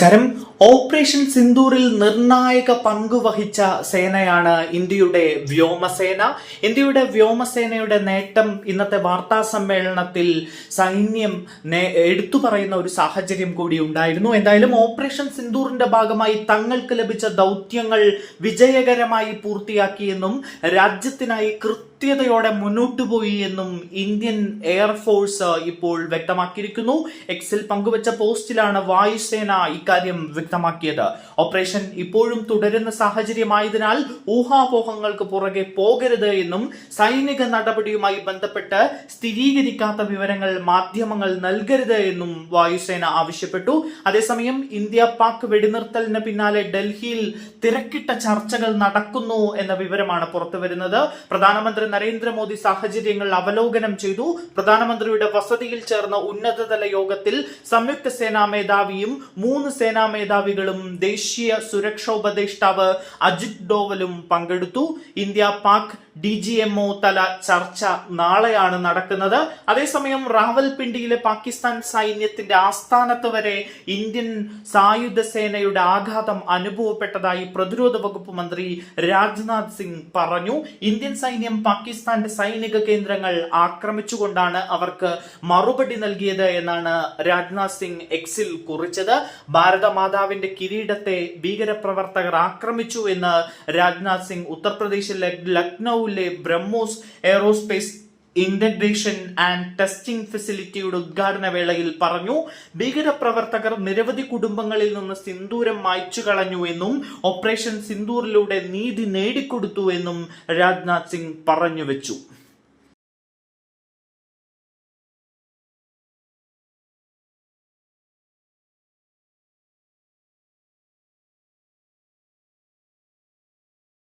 നമസ്കാരം. ഓപ്പറേഷൻ സിന്ദൂറിൽ നിർണായക പങ്ക് വഹിച്ച സേനയാണ് ഇന്ത്യയുടെ വ്യോമസേന. ഇന്ത്യയുടെ വ്യോമസേനയുടെ നേട്ടം ഇന്നത്തെ വാർത്താ സമ്മേളനത്തിൽ സൈന്യം എടുത്തു പറയുന്ന ഒരു സാഹചര്യം കൂടി ഉണ്ടായിരുന്നു. എന്തായാലും ഓപ്പറേഷൻ സിന്ദൂറിന്റെ ഭാഗമായി തങ്ങൾക്ക് ലഭിച്ച ദൗത്യങ്ങൾ വിജയകരമായി പൂർത്തിയാക്കിയെന്നും രാജ്യത്തിനായി കൃത്യതയോടെ മുന്നോട്ടു പോയി എന്നും ഇന്ത്യൻ എയർഫോഴ്സ് ഇപ്പോൾ വ്യക്തമാക്കിയിരിക്കുന്നു. എക്സിൽ പങ്കുവച്ച പോസ്റ്റിലാണ് വായുസേന ഇക്കാര്യം വ്യക്തമാക്കിയത്. ഓപ്പറേഷൻ ഇപ്പോഴും തുടരുന്ന സാഹചര്യമായതിനാൽ ഊഹാപോഹങ്ങൾക്ക് പുറകെ പോകരുത് എന്നും സൈനിക നടപടിയുമായി ബന്ധപ്പെട്ട് സ്ഥിരീകരിക്കാത്ത വിവരങ്ങൾ മാധ്യമങ്ങൾ നൽകരുത് എന്നും വായുസേന ആവശ്യപ്പെട്ടു. അതേസമയം ഇന്ത്യ പാക് വെടിനിർത്തലിന് പിന്നാലെ ഡൽഹിയിൽ തിരക്കിട്ട ചർച്ചകൾ നടക്കുന്നു എന്ന വിവരമാണ് പുറത്തുവരുന്നത്. പ്രധാനമന്ത്രി നരേന്ദ്രമോദി സാഹചര്യങ്ങൾ അവലോകനം ചെയ്തു. പ്രധാനമന്ത്രിയുടെ വസതിയിൽ ചേർന്ന ഉന്നതതല യോഗത്തിൽ സംയുക്ത സേനാ മേധാവിയും മൂന്ന് സേനാ മേധാവികളും ദേശീയ സുരക്ഷാ ഉപദേഷ്ടാവ് അജിത് ഡോവലും പങ്കെടുത്തു. India Pak D G M O തല ചർച്ച നാളെയാണ് നടക്കുന്നത്. അതേസമയം റാവൽപിണ്ടിയിലെ പാകിസ്ഥാൻ സൈന്യത്തിന്റെ ആസ്ഥാനത്ത് വരെ ഇന്ത്യൻ സായുധ സേനയുടെ ആഘാതം അനുഭവപ്പെട്ടതായി പ്രതിരോധ വകുപ്പ് മന്ത്രി രാജ്നാഥ് സിംഗ് പറഞ്ഞു. ഇന്ത്യൻ സൈന്യം പാകിസ്ഥാന്റെ സൈനിക കേന്ദ്രങ്ങൾ ആക്രമിച്ചുകൊണ്ടാണ് അവർക്ക് മറുപടി നൽകിയത് എന്നാണ് രാജ്നാഥ് സിംഗ് എക്സിൽ കുറിച്ചത്. ഭാരതമാതാവിന്റെ കിരീടത്തെ ഭീകരപ്രവർത്തകർ ആക്രമിച്ചു എന്ന് രാജ്നാഥ് സിംഗ് ഉത്തർപ്രദേശിലെ ലക്നൌവിലെ BrahMos aerospace integration and testing ഫെസിലിറ്റിയുടെ ഉദ്ഘാടന വേളയിൽ പറഞ്ഞു ഭീകരപ്രവർത്തകർ നിരവധി കുടുംബങ്ങളിൽ നിന്ന് സിന്ദൂരം മായ്ച്ചു കളഞ്ഞു എന്നും ഓപ്പറേഷൻ സിന്ദൂറിലൂടെ നീതി നേടിക്കൊടുത്തു എന്നും രാജ്നാഥ് സിംഗ് പറഞ്ഞു വെച്ചു.